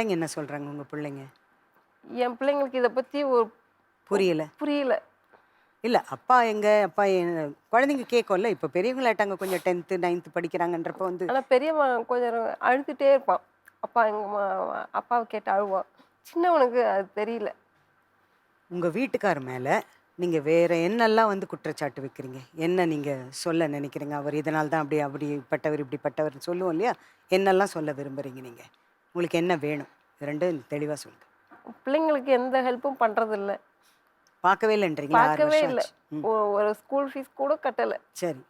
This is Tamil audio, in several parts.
பிள்ளைங்க என்ன சொல்றாங்க உங்க பிள்ளைங்க? என் பிள்ளைங்களுக்கு இதை பற்றி ஒரு புரியல. புரியல. இல்ல அப்பா எங்க? அப்பா குழந்தைங்க கேட்கும்ல இப்போ பெரியவங்களாட்டாங்க கொஞ்சம் டென்த்து நைன்த்து படிக்கிறாங்கன்றப்ப வந்து ஆனால் பெரியவன் கொஞ்சம் அழுதுகிட்டே இருப்பான். அப்பா எங்கள் அப்பாவை கேட்டு அழுவான். சின்னவனுக்கு அது தெரியல. உங்க வீட்டுக்கார் மேல நீங்க வேற என்னெல்லாம் வந்து குற்றச்சாட்டு வைக்கிறீங்க? என்ன நீங்க சொல்ல நினைக்கிறீங்க? அவர் இதனால தான் அப்படி அப்படிப்பட்டவர் இப்படிப்பட்டவர் சொல்லுவோம் இல்லையா? என்னெல்லாம் சொல்ல விரும்புறீங்க நீங்க? உங்களுக்கு என்ன வேணும்? ரெண்டும் தெளிவா சொல்லுங்க. பிள்ளைங்களுக்கு எந்த ஹெல்ப்பும் பண்ணுறதில்ல பார்க்கவே இல்லைன்றீங்க பார்க்கவே இல்லை. ஒரு ஸ்கூல் ஃபீஸ் கூட கட்டலை. சரி.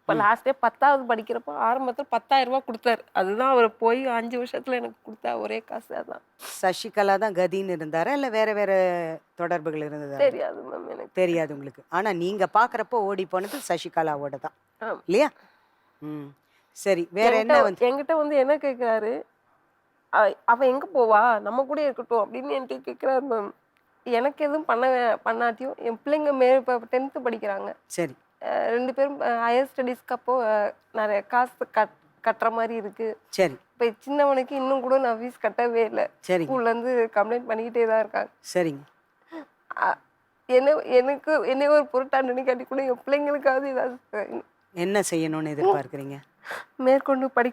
இப்போ லாஸ்ட் டே பத்தாவது படிக்கிறப்போ ஆரம்பத்தில் பத்தாயிரம் ரூபாய் கொடுத்தாரு. அதுதான் அவர் போய் அஞ்சு வருஷத்துல எனக்கு கொடுத்தா ஒரே காசு அதான். சசிகலா தான் கதின்னு இருந்தாரா? இல்ல வேற வேற தொடர்புகள் இருந்ததா? தெரியாது மேம் எனக்கு. தெரியாது உங்களுக்கு. ஆனா நீங்க பாக்குறப்போ ஓடி போனது சசிகலாவோட தான். இல்லையா? ம். சரி வேற என்ன வந்து என்கிட்ட வந்து என்ன கேட்குறாரு அவ எங்க போவா? நம்ம கூட இருக்கட்டும் அப்படின்னு என்கிட்ட கேட்குறாரு மேம். எனக்கு எதுவும் பண்ண பண்ணாட்டியும் என் பிள்ளைங்க மே இப்போ டென்த்து படிக்கிறாங்க. சரி. ரெண்டு பேரும் ஹையர் ஸ்டடீஸ்க்கு அப்போ நிறைய காசு கட் கட்டுற மாதிரி இருக்கு. சரி. இப்போ சின்னவனுக்கு இன்னும் கூட நான் ஃபீஸ் கட்டவே இல்லை. சரிங்க. ஸ்கூல்லேருந்து கம்ப்ளைண்ட் பண்ணிக்கிட்டே தான் இருக்காங்க. சரிங்க. என்ன எனக்கு என்னை ஒரு பொருட்டா நினைக்காட்டி கூட என் பிள்ளைங்களுக்காவது ஏதாவது. என்ன செய்யணும்னு எதிர்பார்க்குறீங்க? மேற்கொண்டு படி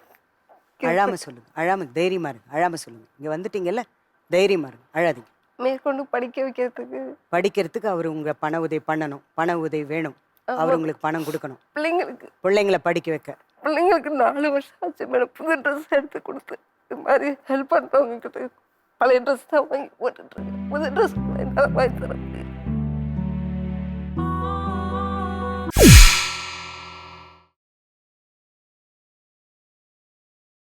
அழாம சொல்லுங்க. அழாம தைரியமா இருங்க. அழாம சொல்லுங்க. இங்க வந்துட்டீங்கல்ல? தைரியமா இருங்க. அழாதீங்க. மேற்கொண்டு படிக்க வைக்கிறதுக்கு. படிக்கிறதுக்கு அவர் உங்க பண உதவி பண்ணணும். பண உதவி வேணும். அவர் உங்களுக்கு பணம் கொடுக்கணும். பிள்ளைங்களுக்கு. பிள்ளைங்கள படிக்க வைக்க. பிள்ளைங்களுக்கு நாலு வருஷம் ஆச்சு. மேடம் புது ட்ரெஸ் எடுத்து கொடுத்து. இது மாதிரி ஹெல்ப் பண்ணுறவங்க கிட்ட பழைய ட்ரெஸ் தான் வாங்கி போட்டுட்டு இருக்கேன். புது ட்ரெஸ் வாங்கி தர முடியல